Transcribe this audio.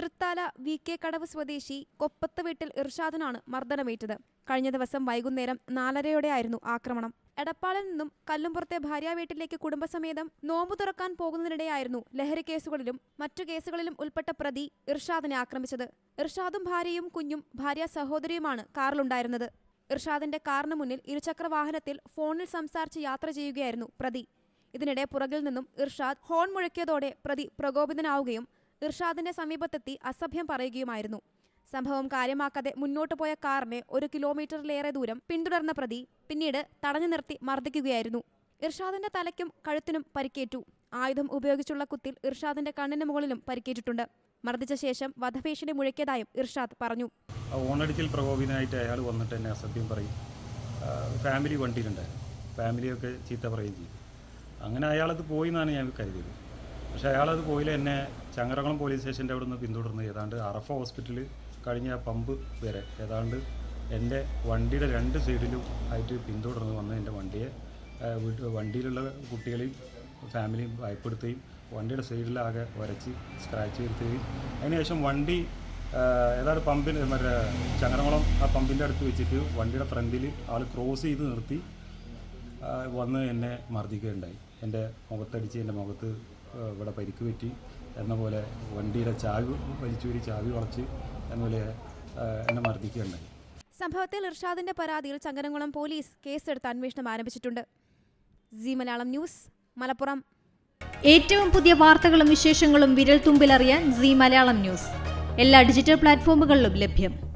Thrithala V K കടവ് സ്വദേശി കൊപ്പത്ത് വീട്ടിൽ ഇർഷാദിനാണ് മർദ്ദനമേറ്റത്. കഴിഞ്ഞ ദിവസം വൈകുന്നേരം നാലരയോടെയായിരുന്നു ആക്രമണം. എടപ്പാളിൽ നിന്നും കല്ലുംപുറത്തെ ഭാര്യ വീട്ടിലേക്ക് കുടുംബസമേതം നോമ്പു തുറക്കാൻ പോകുന്നതിനിടെയായിരുന്നു ലഹരി കേസുകളിലും മറ്റു കേസുകളിലും ഉൾപ്പെട്ട പ്രതി ഇർഷാദിനെ ആക്രമിച്ചത്. ഇർഷാദും ഭാര്യയും കുഞ്ഞും ഭാര്യ സഹോദരിയുമാണ് കാറിലുണ്ടായിരുന്നത്. ഇർഷാദിന്റെ കാറിന് മുന്നിൽ ഇരുചക്ര വാഹനത്തിൽ ഫോണിൽ സംസാരിച്ച് യാത്ര ചെയ്യുകയായിരുന്നു പ്രതി. ഇതിനിടെ പുറകിൽ നിന്നും ഇർഷാദ് ഹോൺ മുഴക്കിയതോടെ പ്രതി പ്രകോപിതനാവുകയും ഇർഷാദിന്റെ സമീപത്തെത്തി അസഭ്യം പറയുകയുമായിരുന്നു. സംഭവം കാര്യമാക്കാതെ മുന്നോട്ടു പോയ കാറിനെ ഒരു കിലോമീറ്ററിലേറെ ദൂരം പിന്തുടർന്ന പ്രതി പിന്നീട് തടഞ്ഞു നിർത്തി മർദ്ദിക്കുകയായിരുന്നു. ഇർഷാദിന്റെ തലയ്ക്കും കഴുത്തിനും പരിക്കേറ്റു. ആയുധം ഉപയോഗിച്ചുള്ള കുത്തിൽ ഇർഷാദിന്റെ കണ്ണിന് മുകളിലും പരിക്കേറ്റിട്ടുണ്ട്. മർദ്ദിച്ച ശേഷം വധഭീഷണി മുഴക്കിയതായും ഇർഷാദ് പറഞ്ഞു. ഓണടിക്കൽ പ്രകോപിതനായിട്ട് അയാൾ വന്നിട്ട് എന്നെ അസഭ്യം പറയും. ഫാമിലി വണ്ടിയിലുണ്ടായിരുന്നു. ഫാമിലിയൊക്കെ ചീത്ത പറയുകയും ചെയ്യും അങ്ങനെ അയാളത് പോയി എന്നാണ് ഞാൻ കരുതിയത്. പക്ഷേ അയാളത് പോയില്ല. എന്നെ ചങ്ങരകുളം പോലീസ് സ്റ്റേഷന്റെ അവിടെ നിന്ന് പിന്തുടർന്ന്. ഏതാണ്ട് അറഫ ഹോസ്പിറ്റലിൽ കഴിഞ്ഞ പമ്പ് വരെ. ഏതാണ്ട് എന്റെ വണ്ടിയുടെ രണ്ട് സൈഡിലും ആയിട്ട് പിന്തുടർന്ന് വന്ന് എന്റെ വണ്ടിയെ വണ്ടിയിലുള്ള കുട്ടികളെയും ഫാമിലിയും ഭയപ്പെടുത്തുകയും വണ്ടിയുടെ സൈഡിലാകെ വരച്ച് സ്ക്രാച്ച് വരുത്തുകയും അതിനുശേഷം വണ്ടി ഏതാണ്ട് പമ്പിന് മറ്റേ ചങ്ങരകുളം ആ പമ്പിന്റെ അടുത്ത് വെച്ചിട്ട് വണ്ടിയുടെ ഫ്രണ്ടിൽ ആൾ ക്രോസ് ചെയ്ത് നിർത്തി വന്ന് എന്നെ മർദ്ദിക്കുകയുണ്ടായി. എന്റെ മുഖത്തടിച്ച് എന്റെ മുഖത്ത് ഇവിടെ പരിക്ക് പറ്റി. എന്ന പോലെ വണ്ടിയുടെ ചാവി വലിച്ചൂരി ചാവി വളച്ച് എന്നപോലെ പോലെ എന്നെ മർദ്ദിക്കുകയുണ്ടായി. സംഭവത്തിൽ ഇർഷാദിന്റെ പരാതിയിൽ ചങ്ങനംകുളം പോലീസ് കേസെടുത്ത് അന്വേഷണം ആരംഭിച്ചിട്ടുണ്ട്. Zee Malayalam News Malappuram. ഏറ്റവും പുതിയ വാർത്തകളും വിശേഷങ്ങളും വിരൽ തുമ്പിലറിയാൻ സി മലയാളം ന്യൂസ്. എല്ലാ ഡിജിറ്റൽ പ്ലാറ്റ്ഫോമുകളിലും ലഭ്യം.